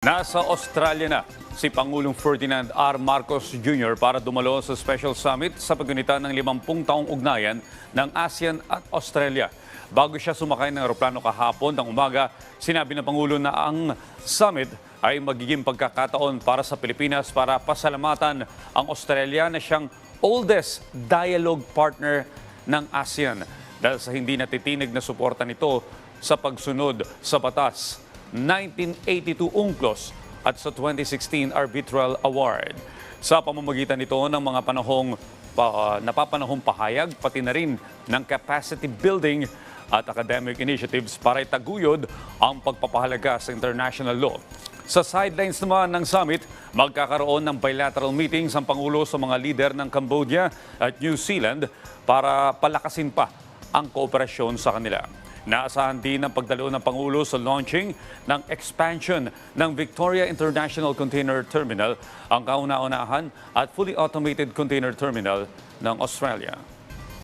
Nasa Australia na si Pangulong Ferdinand R. Marcos Jr. para dumalo sa Special Summit sa pagunitan ng 50 taong ugnayan ng ASEAN at Australia. Bago siya sumakay ng aeroplano kahapon ng umaga, sinabi ng Pangulo na ang summit ay magiging pagkakataon para sa Pilipinas para pasalamatan ang Australia na siyang oldest dialogue partner ng ASEAN dahil sa hindi natitinig na suporta nito sa pagsunod sa batas 1982 UNCLOS at sa 2016 Arbitral Award. Sa pamamagitan nito ng mga panahong pa, napapanahong pahayag, pati na rin ng capacity building at academic initiatives para itaguyod ang pagpapahalaga sa international law. Sa sidelines naman ng summit, magkakaroon ng bilateral meetings ang Pangulo sa mga lider ng Cambodia at New Zealand para palakasin pa ang kooperasyon sa kanila. Naasahan din ang pagdalo ng Pangulo sa launching ng expansion ng Victoria International Container Terminal, ang kauna-unahan at fully automated container terminal ng Australia.